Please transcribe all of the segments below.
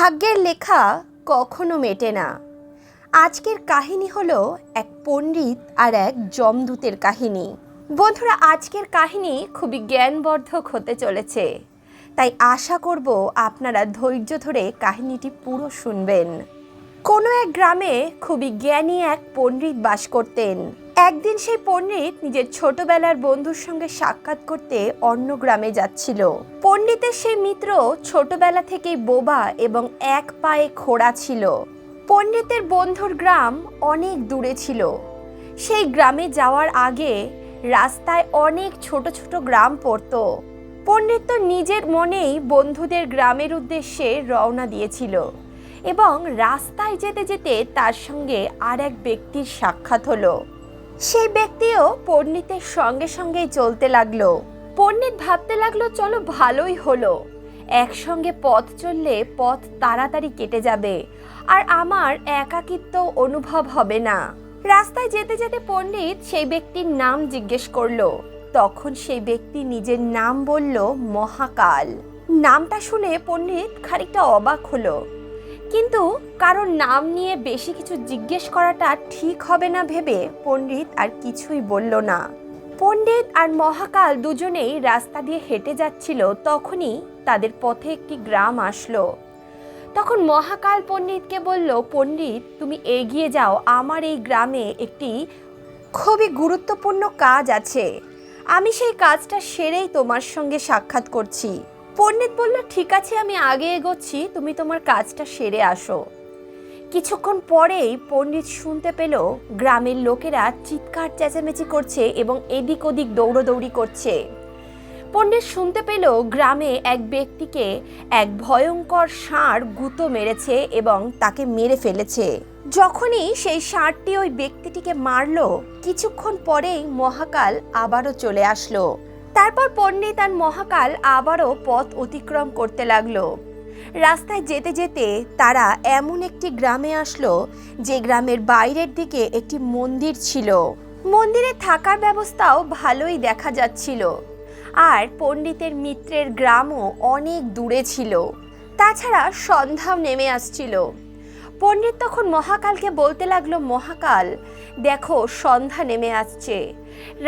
ভাগ্যের লেখা কখনো মেটে না। আজকের কাহিনী হলো এক পণ্ডিত আর এক জমদূতের কাহিনী। বন্ধুরা, আজকের কাহিনী খুবই জ্ঞানবর্ধক হতে চলেছে। তাই আশা করব আপনারা ধৈর্য ধরে কাহিনীটি পুরো শুনবেন। কোনো এক গ্রামে খুবই জ্ঞানী এক পণ্ডিত বাস করতেন। একদিন সেই পণ্ডিত নিজের ছোটবেলার বন্ধুর সঙ্গে সাক্ষাৎ করতে অন্য গ্রামে যাচ্ছিল। পণ্ডিতের সেই মিত্র ছোটবেলা থেকেই বোবা এবং এক পায়ে খোড়া ছিল। পণ্ডিতের বন্ধুর গ্রাম অনেক দূরে ছিল। সেই গ্রামে যাওয়ার আগে রাস্তায় অনেক ছোট ছোট গ্রাম পড়তো। পণ্ডিত তো নিজের মনেই বন্ধুদের গ্রামের উদ্দেশ্যে রওনা দিয়েছিল এবং রাস্তায় যেতে যেতে তার সঙ্গে আর এক ব্যক্তির সাক্ষাৎ হলো। সেই ব্যক্তিও পণ্ডিতের সঙ্গে সঙ্গেই চলতে লাগল। পণ্ডিত ভাবতে লাগল, চলো ভালোই হলো। একসঙ্গে পথ চললে পথ তাড়াতাড়ি কেটে যাবে। আর আমার একাকিত্ব অনুভব হবে না। রাস্তায় যেতে যেতে পণ্ডিত সেই ব্যক্তির নাম জিজ্ঞেস করল। তখন সেই ব্যক্তি নিজের নাম বলল, মহাকাল। নামটা শুনে পণ্ডিত খানিকটা অবাক হলো। কিন্তু কারোর নাম নিয়ে বেশি কিছু জিজ্ঞেস করাটা ঠিক হবে না ভেবে পণ্ডিত আর কিছুই বলল না। পণ্ডিত আর মহাকাল দুজনেই রাস্তা দিয়ে হেঁটে যাচ্ছিল, তখনই তাদের পথে একটি গ্রাম আসলো। তখন মহাকাল পণ্ডিতকে বলল, পণ্ডিত, তুমি এগিয়ে যাও, আমার এই গ্রামে একটি খুবই গুরুত্বপূর্ণ কাজ আছে। আমি সেই কাজটা সেরেই তোমার সঙ্গে সাক্ষাৎ করছি। পণ্ডিত বলল, ঠিক আছে, আমি আগে এগোচ্ছি, তুমি তোমার কাজটা সেরে আসো। কিছুক্ষণ পরেই পণ্ডিত শুনতে পেল, গ্রামের লোকেরা চিৎকার, চেঁচামেচি করছে এবং এদিক ওদিক দৌড়দৌড়ি করছে। পণ্ডিত শুনতে পেল, গ্রামে এক ব্যক্তিকে এক ভয়ঙ্কর ষাঁড় গুঁতো মেরেছে এবং তাকে মেরে ফেলেছে। যখনই সেই ষাঁড়টি ওই ব্যক্তিটিকে মারলো, কিছুক্ষণ পরেই মহাকাল আবারও চলে আসলো। তারপর পণ্ডিত আর মহাকাল আবারও পথ অতিক্রম করতে লাগল। রাস্তায় যেতে যেতে তারা এমন একটি গ্রামে আসলো, যে গ্রামের বাইরের দিকে একটি মন্দির ছিল। মন্দিরে থাকার ব্যবস্থাও ভালোই দেখা যাচ্ছিল। আর পণ্ডিতের মিত্রের গ্রামও অনেক দূরে ছিল। তাছাড়া সন্ধ্যাও নেমে আসছিল। পণ্ডিত তখন মহাকালকে বলতে লাগল, মহাকাল, দেখো সন্ধ্যা নেমে আসছে।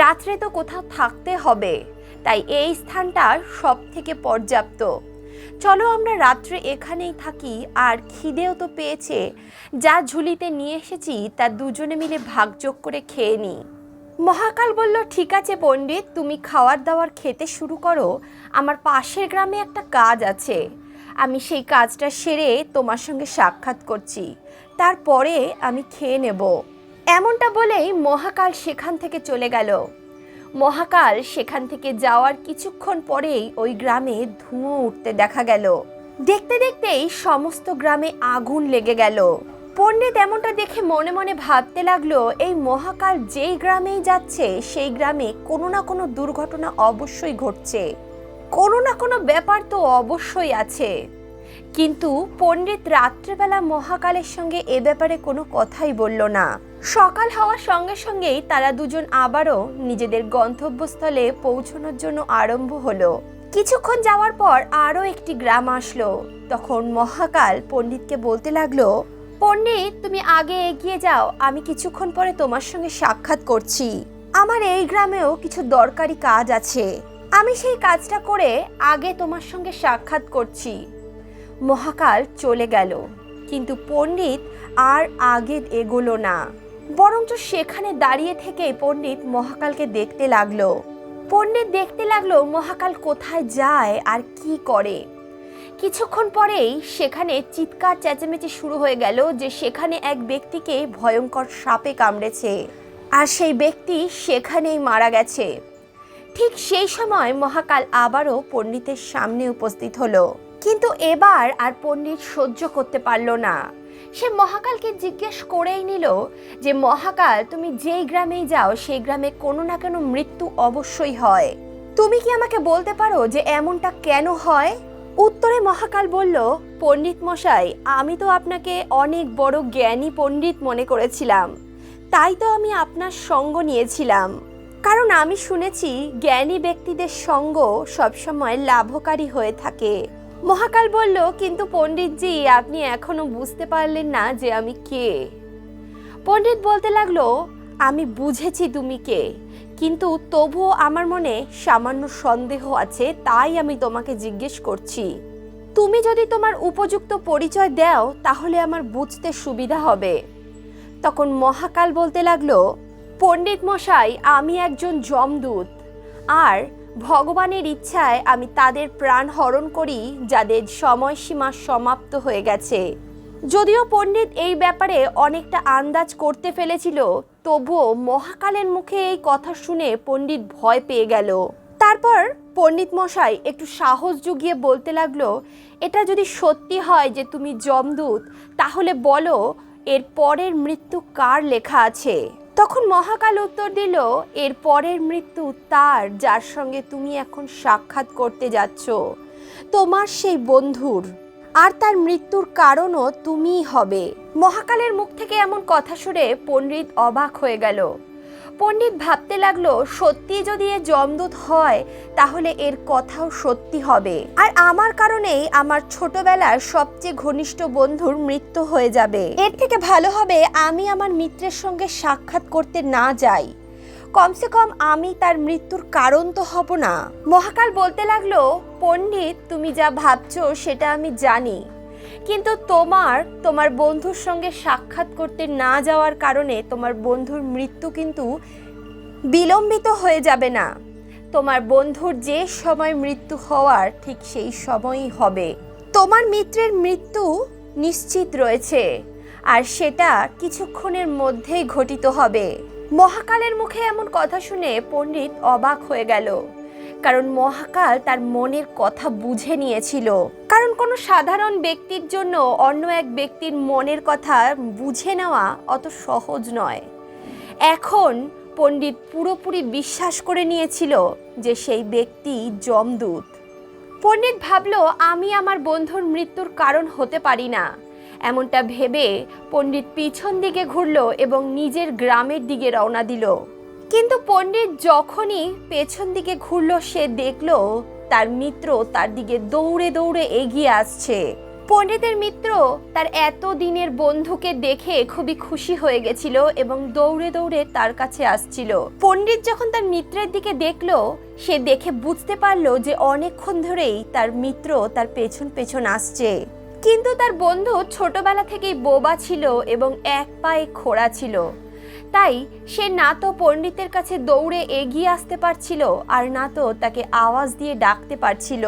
রাত্রে তো কোথাও থাকতে হবে। তাই এই স্থানটা সব থেকে পর্যাপ্ত। চলো আমরা রাত্রে এখানেই থাকি, আর খিদেও তো পেয়েছে। যা ঝুলিতে নিয়ে এসেছি, তা দুজনে মিলে ভাগযোগ করে খেয়ে নিই মহাকাল বলল, ঠিক আছে পণ্ডিত, তুমি খাওয়ার দাওয়ার খেতে শুরু করো। আমার পাশের গ্রামে একটা কাজ আছে। আমি সেই কাজটা সেরে তোমার সঙ্গে সাক্ষাৎ করছি। তারপরে আমি খেয়ে নেব। এমনটা বলেই মহাকাল সেখান থেকে চলে গেল। মহাকাল সেখান থেকে যাওয়ার কিছুক্ষণ পরেই ওই গ্রামে ধুঁয়ো উঠতে দেখা গেল। দেখতে দেখতেই সমস্ত গ্রামে আগুন লেগে গেল। পণ্ডিত এমনটা দেখে মনে মনে ভাবতে লাগল, এই মহাকাল যেই গ্রামেই যাচ্ছে, সেই গ্রামে কোনো না কোনো দুর্ঘটনা অবশ্যই ঘটছে। কোনো না কোনো ব্যাপার তো অবশ্যই আছে। কিন্তু পণ্ডিত রাত্রেবেলা মহাকালের সঙ্গে এ ব্যাপারে কোনো কথাই বলল না। সকাল হওয়ার সঙ্গে সঙ্গেই তারা দুজন আবারও নিজেদের গন্তব্যস্থলে পৌঁছানোর জন্য আরম্ভ হলো। কিছুক্ষণ যাওয়ার পর আরও একটি গ্রাম আসলো। তখন মহাকাল পণ্ডিতকে বলতে লাগল, পণ্ডিত, তুমি আগে এগিয়ে যাও, আমি কিছুক্ষণ পরে তোমার সঙ্গে সাক্ষাৎ করছি। আমার এই গ্রামেও কিছু দরকারি কাজ আছে। আমি সেই কাজটা করে আগে তোমার সঙ্গে সাক্ষাৎ করছি। মহাকাল চলে গেল, কিন্তু পণ্ডিত আর আগে এগোলো না। বরঞ্চ সেখানে দাঁড়িয়ে থেকে পণ্ডিত মহাকালকে দেখতে লাগল। পণ্ডিত দেখতে লাগল মহাকাল কোথায় যায় আর কি করে। কিছুক্ষণ পরেই সেখানে চিৎকার চেঁচামেচি শুরু হয়ে গেল যে সেখানে এক ব্যক্তিকে ভয়ঙ্কর সাপে কামড়েছে। আর সেই ব্যক্তি সেখানেই মারা গেছে। ঠিক সেই সময় মহাকাল আবারও পণ্ডিতের সামনে উপস্থিত হলো। কিন্তু এবার আর পণ্ডিত সহ্য করতে পারল না। সে মহাকালকে জিজ্ঞেস করেই নিল যে, মহাকাল, তুমি যেই গ্রামেই যাও, সেই গ্রামে কোনো না কোনো মৃত্যু অবশ্যই হয়। তুমি কি আমাকে বলতে পারো যে এমনটা কেন হয়? উত্তরে মহাকাল বলল, পণ্ডিত মশাই, আমি তো আপনাকে অনেক বড় জ্ঞানী পণ্ডিত মনে করেছিলাম। তাই তো আমি আপনার সঙ্গ নিয়েছিলাম। কারণ আমি শুনেছি জ্ঞানী ব্যক্তিদের সঙ্গ সবসময় লাভকারী হয়ে থাকে। মহাকাল বলল, কিন্তু পণ্ডিতজি, আপনি এখনও বুঝতে পারলেন না যে আমি কে? পণ্ডিত বলতে লাগল, আমি বুঝেছি তুমি কে, কিন্তু তবুও আমার মনে সামান্য সন্দেহ আছে, তাই আমি তোমাকে জিজ্ঞেস করছি। তুমি যদি তোমার উপযুক্ত পরিচয় দাও, তাহলে আমার বুঝতে সুবিধা হবে। তখন মহাকাল বলতে লাগল পণ্ডিত মশাই, আমি একজন যমদূত। আর ভগবানের ইচ্ছায় আমি তাদের প্রাণ হরণ করি, যাদের সময়সীমা সমাপ্ত হয়ে গেছে। যদিও পণ্ডিত এই ব্যাপারে অনেকটা আন্দাজ করতে ফেলেছিল, তবুও মহাকালের মুখে এই কথা শুনে পণ্ডিত ভয় পেয়ে গেল। তারপর পণ্ডিত মশাই একটু সাহস জুগিয়ে বলতে লাগল, এটা যদি সত্যি হয় যে তুমি যমদূত, তাহলে বলো, এর পরের মৃত্যু কার লেখা আছে? তখন মহাকাল উত্তর দিল, এর পরের মৃত্যু তার, যার সঙ্গে তুমি এখন সাক্ষাৎ করতে যাচ্ছ। তোমার সেই বন্ধুর। আর তার মৃত্যুর কারণও তুমিই হবে। মহাকালের মুখ থেকে এমন কথা শুনে পণ্ডিত অবাক হয়ে গেল। পণ্ডিত ভাবতে লাগল, সত্যি যদি এ জমদূত হয়, তাহলে এর কথাও সত্যি হবে। আর আমার কারণেই আমার ছোটবেলার সবচেয়ে ঘনিষ্ঠ বন্ধুর মৃত্যু হয়ে যাবে। এর থেকে ভালো হবে আমি আমার মিত্রের সঙ্গে সাক্ষাৎ করতে না যাই। কমসে কম আমি তার মৃত্যুর কারণ তো হব না। মহাকাল বলতে লাগল, পণ্ডিত, তুমি যা ভাবছ সেটা আমি জানি। কিন্তু তোমার তোমার বন্ধুর সঙ্গে সাক্ষাৎ করতে না যাওয়ার কারণে তোমার বন্ধুর মৃত্যু কিন্তু বিলম্বিত হয়ে যাবে না। তোমার বন্ধুর যে সময় মৃত্যু হওয়ার ঠিক সেই সময়ই হবে। তোমার মিত্রের মৃত্যু নিশ্চিত রয়েছে, আর সেটা কিছুক্ষণের মধ্যেই ঘটিত হবে। মহাকালের মুখে এমন কথা শুনে পণ্ডিত অবাক হয়ে গেল। কারণ মহাকাল তার মনের কথা বুঝে নিয়েছিল। কারণ কোনো সাধারণ ব্যক্তির জন্য অন্য এক ব্যক্তির মনের কথা বুঝে নেওয়া অত সহজ নয়। এখন পণ্ডিত পুরোপুরি বিশ্বাস করে নিয়েছিল যে সেই ব্যক্তি যমদূত। পণ্ডিত ভাবল, আমি আমার বন্ধুর মৃত্যুর কারণ হতে পারি না। এমনটা ভেবে পণ্ডিত পিছন দিকে ঘুরল এবং নিজের গ্রামের দিকে রওনা দিল। কিন্তু পণ্ডিত যখনই পেছন দিকে ঘুরল, সে দেখল তার মিত্র তার দিকে দৌড়ে দৌড়ে এগিয়ে আসছে। পণ্ডিতের মিত্র তার এত দিনের বন্ধুকে দেখে খুবই খুশি হয়ে গেছিল এবং দৌড়ে দৌড়ে তার কাছে আসছিল। পণ্ডিত যখন তার মিত্রের দিকে দেখল, সে দেখে বুঝতে পারল যে অনেকক্ষণ ধরেই তার মিত্র তার পেছন পেছন আসছে। কিন্তু তার বন্ধু ছোটবেলা থেকেই বোবা ছিল এবং এক পায়ে খোড়া ছিল। তাই সে না তো পণ্ডিতের কাছে দৌড়ে এগিয়ে আসতে পারছিল আর না তো তাকে আওয়াজ দিয়ে ডাকতে পারছিল।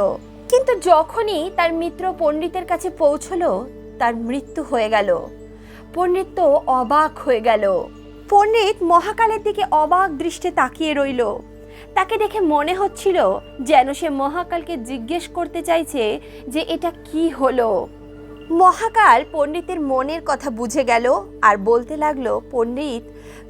কিন্তু যখনই তার মিত্র পণ্ডিতের কাছে পৌঁছলো, তার মৃত্যু হয়ে গেল। পণ্ডিত তো অবাক হয়ে গেল। পণ্ডিত মহাকালের দিকে অবাক দৃষ্টে তাকিয়ে রইল। তাকে দেখে মনে হচ্ছিল যেন সে মহাকালকে জিজ্ঞেস করতে চাইছে যে এটা কি হলো। মহাকাল পণ্ডিতের মনের কথা বুঝে গেল আর বলতে লাগল, পণ্ডিত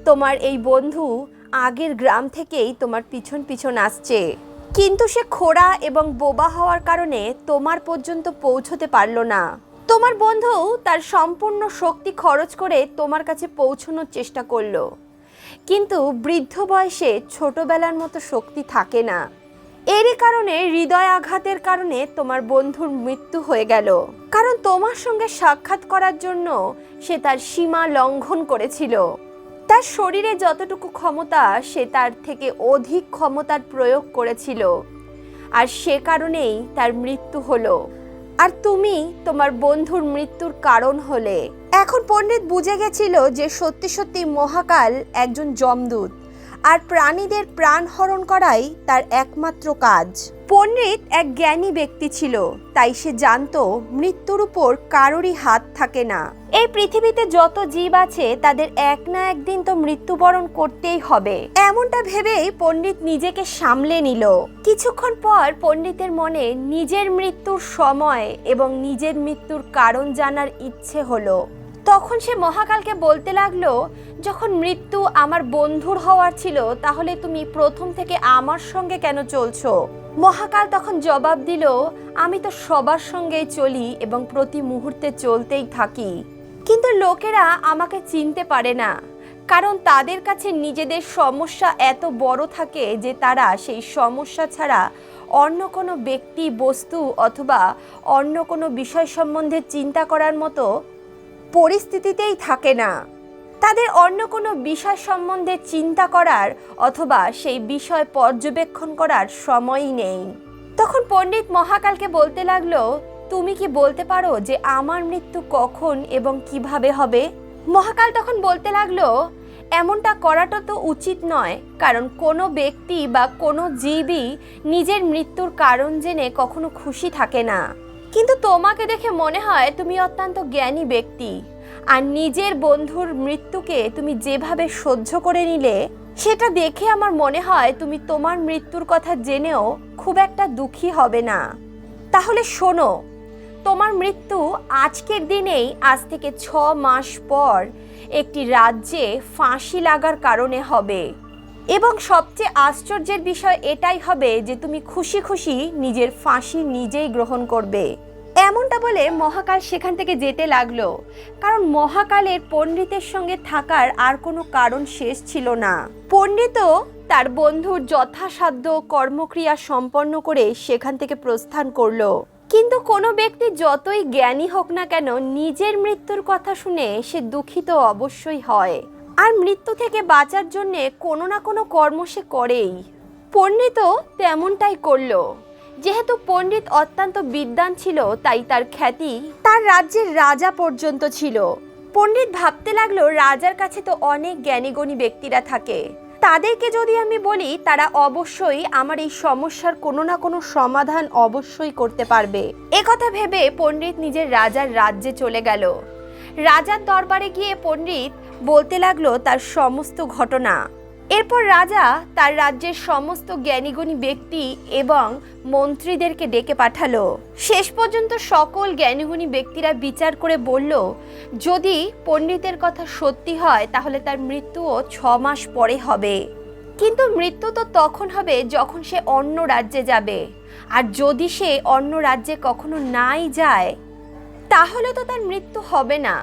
তোমার এই বন্ধু আগের গ্রাম থেকেই তোমার পিছন পিছন আসছে। কিন্তু সে খোড়া এবং বোবা হওয়ার কারণে তোমার পর্যন্ত পৌঁছতে পারল না। তোমার বন্ধু তার সম্পূর্ণ শক্তি খরচ করে তোমার কাছে পৌঁছানোর চেষ্টা করল। কিন্তু বৃদ্ধ বয়সে ছোটবেলার মতো শক্তি থাকে না। এরই কারণে হৃদয় আঘাতের কারণে তোমার বন্ধুর মৃত্যু হয়ে গেল। কারণ তোমার সঙ্গে সাক্ষাৎ করার জন্য সে তার সীমা লঙ্ঘন করেছিল। তার শরীরে যতটুকু ক্ষমতা, সে তার থেকে অধিক ক্ষমতার প্রয়োগ করেছিল। আর সে কারণেই তার মৃত্যু হলো। আর তুমি তোমার বন্ধুর মৃত্যুর কারণ হলে। এখন পণ্ডিত বুঝে গেছিল যে সত্যি সত্যি মহাকাল একজন যমদূত। আর প্রাণীদের প্রাণ হরণ করাই তার একমাত্র কাজ। পণ্ডিত এক জ্ঞানী ব্যক্তি ছিল, তাই সে জানতো মৃত্যুর উপর কারোরই হাত থাকে না। এই পৃথিবীতে যত জীব আছে, তাদের এক না একদিন তো মৃত্যুবরণ করতেই হবে। এমনটা ভেবেই পণ্ডিত নিজেকে সামলে নিল। কিছুক্ষণ পর পণ্ডিতের মনে নিজের মৃত্যুর সময় এবং নিজের মৃত্যুর কারণ জানার ইচ্ছে হলো। তখন সে মহাকালকে বলতে লাগল, যখন মৃত্যু আমার বন্ধুর হওয়ার ছিল, তাহলে তুমি প্রথম থেকে আমার সঙ্গে কেন চলছো? মহাকাল তখন জবাব দিল, আমি তো সবার সঙ্গেই চলি এবং প্রতি মুহূর্তে চলতেই থাকি। কিন্তু লোকেরা আমাকে চিনতে পারে না, কারণ তাদের কাছে নিজেদের সমস্যা এত বড় থাকে যে তারা সেই সমস্যা ছাড়া অন্য কোনো ব্যক্তি, বস্তু অথবা অন্য কোনো বিষয় সম্বন্ধে চিন্তা করার মতো পরিস্থিতিতেই থাকে না। তাদের অন্য কোনো বিষয় সম্বন্ধে চিন্তা করার অথবা সেই বিষয় পর্যবেক্ষণ করার সময়ই নেই। তখন পণ্ডিত মহাকালকে বলতে লাগল, তুমি কি বলতে পারো যে আমার মৃত্যু কখন এবং কীভাবে হবে? মহাকাল তখন বলতে লাগল, এমনটা করাটা তো উচিত নয়, কারণ কোনো ব্যক্তি বা কোনো জীবই নিজের মৃত্যুর কারণ জেনে কখনো খুশি থাকে না। কিন্তু তোমাকে দেখে মনে হয় তুমি অত্যন্ত জ্ঞানী ব্যক্তি। আর নিজের বন্ধুর মৃত্যুকে তুমি যেভাবে সহ্য করে নিলে, সেটা দেখে আমার মনে হয় তুমি তোমার মৃত্যুর কথা জেনেও খুব একটা দুঃখী হবে না। তাহলে শোনো, তোমার মৃত্যু আজকের দিনেই, আজ থেকে ছ মাস পর একটি রাজ্যে ফাঁসি লাগার কারণে হবে। এবং সবচেয়ে আশ্চর্যের বিষয় এটাই হবে যে তুমি খুশি খুশি নিজের ফাঁসি নিজেই গ্রহণ করবে। এমনটা বলে মহাকাল সেখান থেকে যেতে লাগল। কারণ মহাকালের পণ্ডিতের সঙ্গে থাকার আর কোনো কারণ শেষ ছিল না। পণ্ডিতও তার বন্ধুর যথাসাধ্য কর্মক্রিয়া সম্পন্ন করে সেখান থেকে প্রস্থান করল। কিন্তু কোনো ব্যক্তি যতই জ্ঞানী হোক না কেন, নিজের মৃত্যুর কথা শুনে সে দুঃখিত অবশ্যই হয়। আর মৃত্যু থেকে বাঁচার জন্যে কোনো না কোনো কর্ম সে করেই। পণ্ডিতও তেমনটাই করল। যেহেতু পণ্ডিত অত্যন্ত বিদ্বান ছিল, তাই তার খ্যাতি তার রাজ্যের রাজা পর্যন্ত ছিল। পণ্ডিত ভাবতে লাগল, রাজার কাছে তো অনেক জ্ঞানীগণী ব্যক্তিরা থাকে। তাদেরকে যদি আমি বলি, তারা অবশ্যই আমার এই সমস্যার কোনো না কোনো সমাধান অবশ্যই করতে পারবে। কথা ভেবে পণ্ডিত নিজের রাজার রাজ্যে চলে গেল। রাজার দরবারে গিয়ে পণ্ডিত বলতে লাগল তার সমস্ত ঘটনা। এরপর রাজা তার রাজ্যের সমস্ত জ্ঞানীগুণী ব্যক্তি এবং মন্ত্রীদেরকে ডেকে পাঠালো। শেষ পর্যন্ত সকল জ্ঞানীগুণী ব্যক্তিরা বিচার করে বলল, যদি পণ্ডিতের কথা সত্যি হয়, তাহলে তার মৃত্যুও ছ মাস পরে হবে। কিন্তু মৃত্যু তো তখন হবে যখন সে অন্য রাজ্যে যাবে। আর যদি সে অন্য রাজ্যে কখনো নাই যায় তাহলে তো তার মৃত্যু হবে না।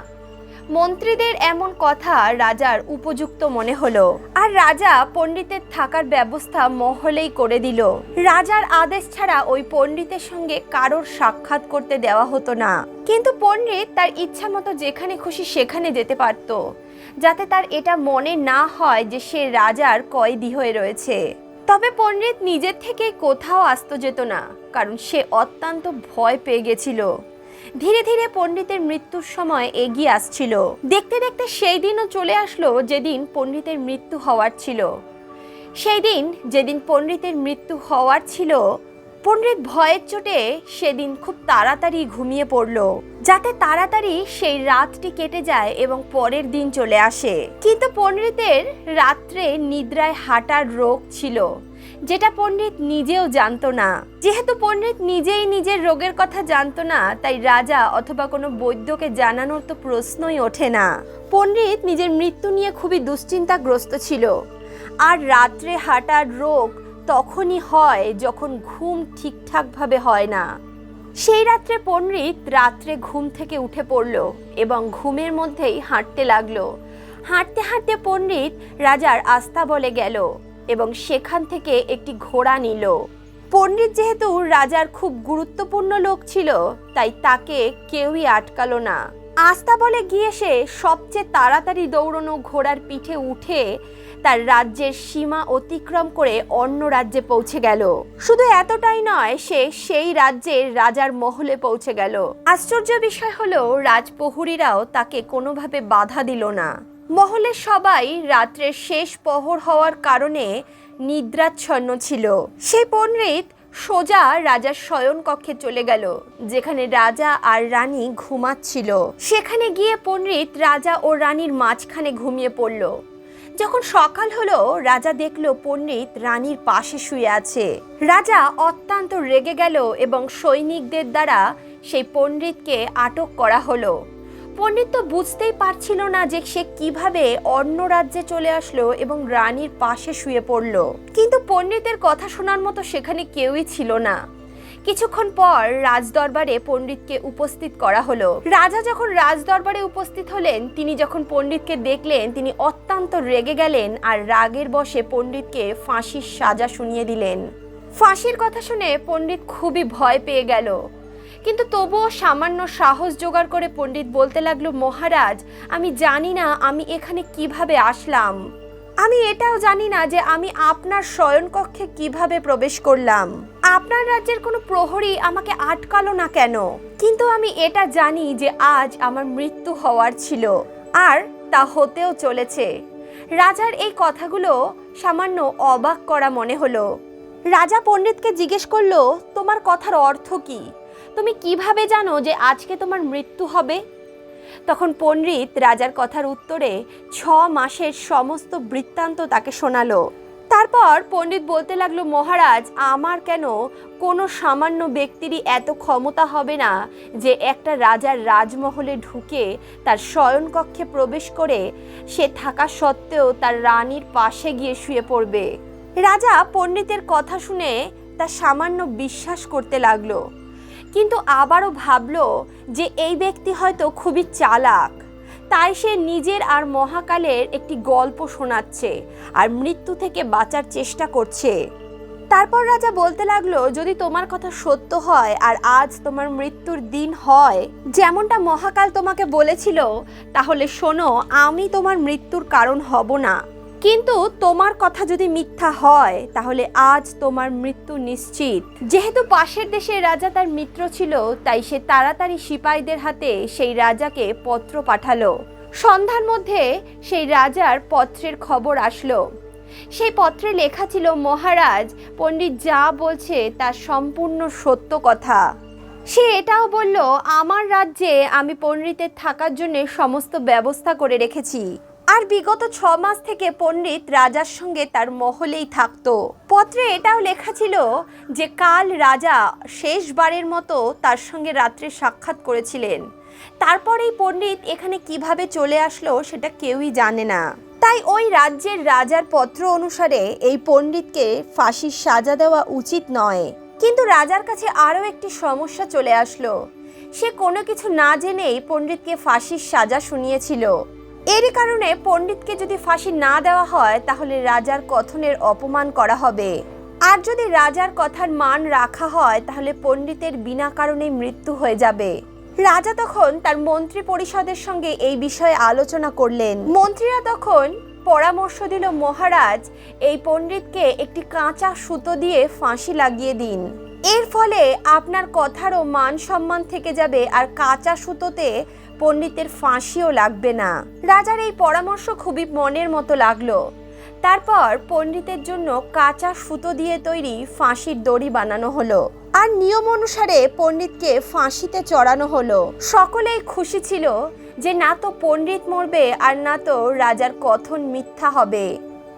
মন্ত্রীদের এমন কথা রাজার উপযুক্ত মনে হলো। আর রাজা পণ্ডিতের থাকার ব্যবস্থা মহলেই করে দিল। রাজার আদেশ ছাড়া ওই পণ্ডিতের সঙ্গে কারোর সাক্ষাৎ করতে দেওয়া হতো না। কিন্তু পণ্ডিত তার ইচ্ছা মতো যেখানে খুশি সেখানে যেতে পারত। যাতে তার এটা মনে না হয় যে সে রাজার কয়েদি হয়ে রয়েছে। তবে পণ্ডিত নিজের থেকে কোথাও আসতে যেত না, কারণ সে অত্যন্ত ভয় পেয়ে গেছিল। ধীরে ধীরে পণ্ডিতের মৃত্যুর সময় এগিয়ে আসছিল। দেখতে দেখতে সেই দিনও চলে আসলো যেদিন পণ্ডিতের মৃত্যু হওয়ার ছিল। সেই দিন যেদিন পণ্ডিতের মৃত্যু হওয়ার ছিল, পণ্ডিত ভয়ের চোটে সেদিন খুব তাড়াতাড়ি ঘুমিয়ে পড়ল, যাতে তাড়াতাড়ি সেই রাতটি কেটে যায় এবং পরের দিন চলে আসে। কিন্তু পণ্ডিতের রাত্রে নিদ্রায় হাঁটার রোগ ছিল। যেটা পণ্ডিত নিজেও জানতো না। যেহেতু পণ্ডিত নিজেই নিজের রোগের কথা জানতো না, তাই রাজা অথবা কোনো বৈদ্যকে জানানোর তো প্রশ্নই ওঠে না। পণ্ডিত নিজের মৃত্যু নিয়ে খুবই দুশ্চিন্তাগ্রস্ত ছিল। আর রাত্রে হাঁটার রোগ তখনই হয় যখন ঘুম ঠিকঠাকভাবে হয় না। সেই রাত্রে পণ্ডিত রাত্রে ঘুম থেকে উঠে পড়ল এবং ঘুমের মধ্যেই হাঁটতে লাগল। হাঁটতে হাঁটতে পণ্ডিত রাজার আস্থা বলে গেল এবং সেখান থেকে একটি ঘোড়া নিল। পণ্ডিত যেহেতু রাজার খুব গুরুত্বপূর্ণ লোক ছিল, তাই তাকে কেউই আটকালো না। আস্থা বলে গিয়ে সে সবচেয়ে তাড়াতাড়ি দৌড়নো ঘোড়ার পিঠে উঠে তার রাজ্যের সীমা অতিক্রম করে অন্য রাজ্যে পৌঁছে গেল। শুধু এতটাই নয়, সে সেই রাজ্যের রাজার মহলে পৌঁছে গেল। আশ্চর্য বিষয় হলো, রাজপ্রহরীরাও তাকে কোনোভাবে বাধা দিল না। মহলের সবাই রাত্রের শেষ পহর হওয়ার কারণে নিদ্রাচ্ছন্ন ছিল। সেই পণ্ডিত সোজা রাজার শয়ন কক্ষে চলে গেল, যেখানে রাজা আর রানী ঘুমাচ্ছিল। সেখানে গিয়ে পণ্ডিত রাজা ও রানীর মাঝখানে ঘুমিয়ে পড়ল। যখন সকাল হলো, রাজা দেখল পণ্ডিত রানীর পাশে শুয়ে আছে। রাজা অত্যন্ত রেগে গেল এবং সৈনিকদের দ্বারা সেই পণ্ডিতকে আটক করা হলো। পণ্ডিত তো বুঝতেই পারছিল না যে সে কীভাবে অন্য রাজ্যে চলে আসলো এবং রানীর পাশে শুয়ে পড়ল। কিন্তু পণ্ডিতের কথা শোনার মতো সেখানে কেউই ছিল না। কিছুক্ষণ পর রাজদরবারে পণ্ডিতকে উপস্থিত করা হলো। রাজা যখন রাজদরবারে উপস্থিত হলেন, তিনি যখন পণ্ডিতকে দেখলেন, তিনি অত্যন্ত রেগে গেলেন আর রাগের বশে পণ্ডিতকে ফাঁসির সাজা শুনিয়ে দিলেন। ফাঁসির কথা শুনে পণ্ডিত খুবই ভয় পেয়ে গেল। কিন্তু তবুও সামান্য সাহস জোগাড় করে পণ্ডিত বলতে লাগল, মহারাজ, আমি জানি না আমি এখানে কীভাবে আসলাম। আমি এটাও জানি না যে আমি আপনার শয়নকক্ষে কীভাবে প্রবেশ করলাম। আপনার রাজ্যের কোনো প্রহরী আমাকে আটকালো না কেন? কিন্তু আমি এটা জানি যে আজ আমার মৃত্যু হওয়ার ছিল, আর তা হতেও চলেছে। রাজার এই কথাগুলো সামান্য অবাক করা মনে হলো। রাজা পণ্ডিতকে জিজ্ঞেস করল, তোমার কথার অর্থ কি? তুমি কীভাবে জানো যে আজকে তোমার মৃত্যু হবে? তখন পণ্ডিত রাজার কথার উত্তরে ছ মাসের সমস্ত বৃত্তান্ত তাকে শোনালো। তারপর পণ্ডিত বলতে লাগল, মহারাজ, আমার কেন কোনো সামান্য ব্যক্তিরই এত ক্ষমতা হবে না যে একটা রাজার রাজমহলে ঢুকে তার শয়নকক্ষে প্রবেশ করে সে থাকা সত্ত্বেও তার রানীর পাশে গিয়ে শুয়ে পড়বে? রাজা পণ্ডিতের কথা শুনে তা সামান্য বিশ্বাস করতে লাগল। কিন্তু আবারও ভাবলো যে এই ব্যক্তি হয়তো খুবই চালাক। তাই সে নিজের আর মহাকালের একটি গল্প শোনাচ্ছে আর মৃত্যু থেকে বাঁচার চেষ্টা করছে। তারপর রাজা বলতে লাগল, যদি তোমার কথা সত্য হয় আর আজ তোমার মৃত্যুর দিন হয়, যেমনটা মহাকাল তোমাকে বলেছিল, তাহলে শোনো, আমি তোমার মৃত্যুর কারণ হব না। কিন্তু তোমার কথা যদি মিথ্যা হয়, তাহলে আজ তোমার মৃত্যু নিশ্চিত। যেহেতু পাশের দেশের রাজা তার মিত্র ছিল, তাই সে তাড়াতাড়ি সিপাহীদের হাতে সেই রাজাকে পত্র পাঠালো। সন্ধ্যার মধ্যে সেই রাজার পত্রের খবর আসলো। সেই পত্রে লেখা ছিল, মহারাজ, পণ্ডিত যা বলছে তা সম্পূর্ণ সত্য কথা। সে এটাও বলল, আমার রাজ্যে আমি পণ্ডিতের থাকার জন্য সমস্ত ব্যবস্থা করে রেখেছি। আর বিগত ছ মাস থেকে পণ্ডিত রাজার সঙ্গে তার মহলেই থাকতো। পত্রে এটাও লেখা ছিল যে কাল রাজা শেষবারের মতো তার সঙ্গে রাত্রে সাক্ষাৎ করেছিলেন। তারপরেই পণ্ডিত এখানে কীভাবে চলে আসলো সেটা কেউই জানে না। তাই ওই রাজ্যের রাজার পত্র অনুসারে এই পণ্ডিতকে ফাঁসির সাজা দেওয়া উচিত নয়। কিন্তু রাজার কাছে আরও একটি সমস্যা চলে আসলো। সে কোনো কিছু না জেনেই পণ্ডিতকে ফাঁসির সাজা শুনিয়েছিল। এরই কারণে পণ্ডিতকে যদি ফাঁসি না দেওয়া হয়, তাহলে রাজার কথনের অপমান করা হবে। আর যদি রাজার কথার মান রাখা হয়, তাহলে পণ্ডিতের বিনা কারণে মৃত্যু হয়ে যাবে। রাজা তখন তার মন্ত্রী পরিষদের সঙ্গে এই বিষয়ে আলোচনা করলেন। মন্ত্রীরা তখন পরামর্শ দিল, মহারাজ, এই পণ্ডিতকে একটি কাঁচা সুতো দিয়ে ফাঁসি লাগিয়ে দিন। এর ফলে আপনার কথারও মান সম্মান থেকে যাবে, আর কাঁচা সুতোতে পণ্ডিতের ফাঁসিও লাগবে না। রাজার এই পরামর্শ খুবই মনের মতো লাগল। তারপর পণ্ডিতের জন্য কাঁচা সুতো দিয়ে তৈরি ফাঁসির দড়ি বানানো হলো। আর নিয়ম অনুসারে পণ্ডিতকে ফাঁসিতে চড়ানো হলো। সকলেই খুশি ছিল যে না তো পণ্ডিত মরবে আর না তো রাজার কথন মিথ্যা হবে।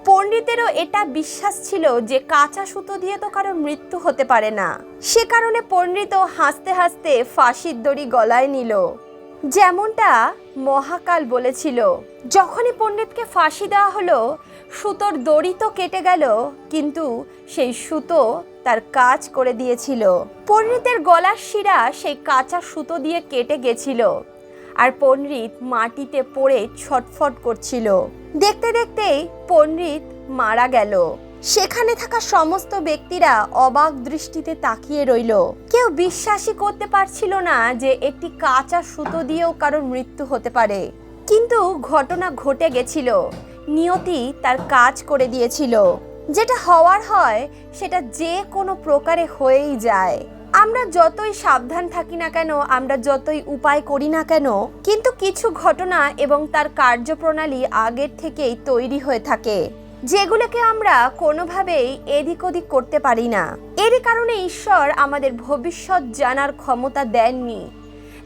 পণ্ডিতেরও এটা বিশ্বাস ছিল যে কাঁচা সুতো দিয়ে তো কারোর মৃত্যু হতে পারে না। সে কারণে পণ্ডিতও হাসতে হাসতে ফাঁসির দড়ি গলায় নিল। যেমনটা মহাকাল বলেছিল, যখনই পণ্ডিতকে ফাঁসি দেওয়া হলো, সুতোর দড়ি তো কেটে গেল, কিন্তু সেই সুতো তার কাজ করে দিয়েছিল। পণ্ডিতের গলার শিরা সেই কাঁচা সুতো দিয়ে কেটে গেছিল, আর পণ্ডিত মাটিতে পড়ে ছটফট করছিল। দেখতে দেখতেই পণ্ডিত মারা গেল। সেখানে থাকা সমস্ত ব্যক্তিরা অবাক দৃষ্টিতে তাকিয়ে রইল। কেউ বিশ্বাসই করতে পারছিল না যে একটি কাঁচা সুতো দিয়েও কারোর মৃত্যু হতে পারে। কিন্তু ঘটনা ঘটে গেছিল। নিয়তি তার কাজ করে দিয়েছিল। যেটা হওয়ার হয়, সেটা যে কোনো প্রকারে হয়েই যায়। আমরা যতই সাবধান থাকি না কেন, আমরা যতই উপায় করি না কেন, কিন্তু কিছু ঘটনা এবং তার কার্যপ্রণালী আগের থেকেই তৈরি হয়ে থাকে। যেগুলোকে আমরা কোনোভাবেই এদিক ওদিক করতে পারি না। এরই কারণে ঈশ্বর আমাদের ভবিষ্যৎ জানার ক্ষমতা দেননি।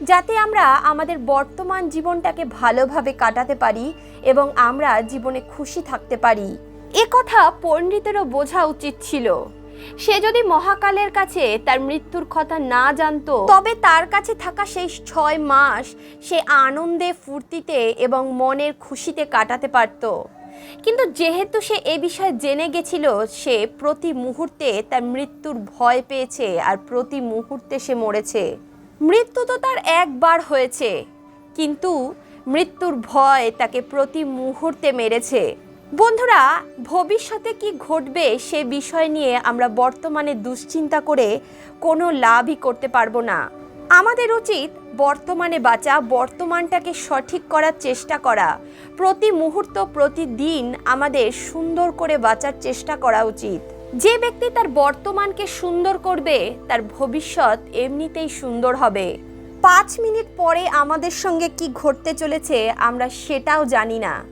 যাতে আমরা আমাদের বর্তমান জীবনটাকে ভালোভাবে কাটাতে পারি এবং আমরা জীবনে খুশি থাকতে পারি। এ কথা পণ্ডিতেরও বোঝা উচিত ছিল। সে যদি মহাকালের কাছে তার মৃত্যুর কথা না জানতো, তবে তার কাছে থাকা সেই ছয় মাস সে আনন্দে ফুর্তিতে এবং মনের খুশিতে কাটাতে পারত। কিন্তু যেহেতু সে এ বিষয়ে জেনে গেছিল, সে প্রতি মুহূর্তে তার মৃত্যুর ভয় পেয়েছে আর প্রতি মুহূর্তে সে মরেছে। মৃত্যু তো তার একবার হয়েছে, কিন্তু মৃত্যুর ভয় তাকে প্রতি মুহূর্তে মেরেছে। বন্ধুরা, ভবিষ্যতে কি ঘটবে সে বিষয় নিয়ে আমরা বর্তমানে দুশ্চিন্তা করে কোনো লাভই করতে পারব না। আমাদের উচিত বর্তমানে বাঁচা, বর্তমানটাকে সঠিক করার চেষ্টা করা। প্রতি মুহূর্ত প্রতিদিন আমাদের সুন্দর করে বাঁচার চেষ্টা করা উচিত। যে ব্যক্তি তার বর্তমানকে সুন্দর করবে, তার ভবিষ্যৎ এমনিতেই সুন্দর হবে। পাঁচ মিনিট পরে আমাদের সঙ্গে কি ঘটতে চলেছে, আমরা সেটাও জানি না।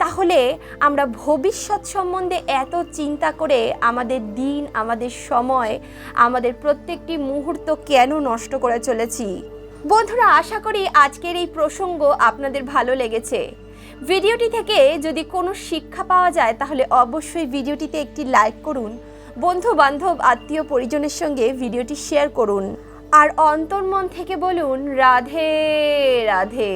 তাহলে আমরা ভবিষ্যৎ সম্বন্ধে এত চিন্তা করে আমাদের দিন, আমাদের সময়, আমাদের প্রত্যেকটি মুহূর্ত কেন নষ্ট করে চলেছি? বন্ধুরা, আশা করি আজকের এই প্রসঙ্গ আপনাদের ভালো লেগেছে। ভিডিওটি থেকে যদি কোনো শিক্ষা পাওয়া যায়, তাহলে অবশ্যই ভিডিওটিতে একটি লাইক করুন বন্ধু বান্ধব আত্মীয় পরিজনের সঙ্গে ভিডিওটি শেয়ার করুন। আর অন্তর্মন থেকে বলুন, রাধে রাধে।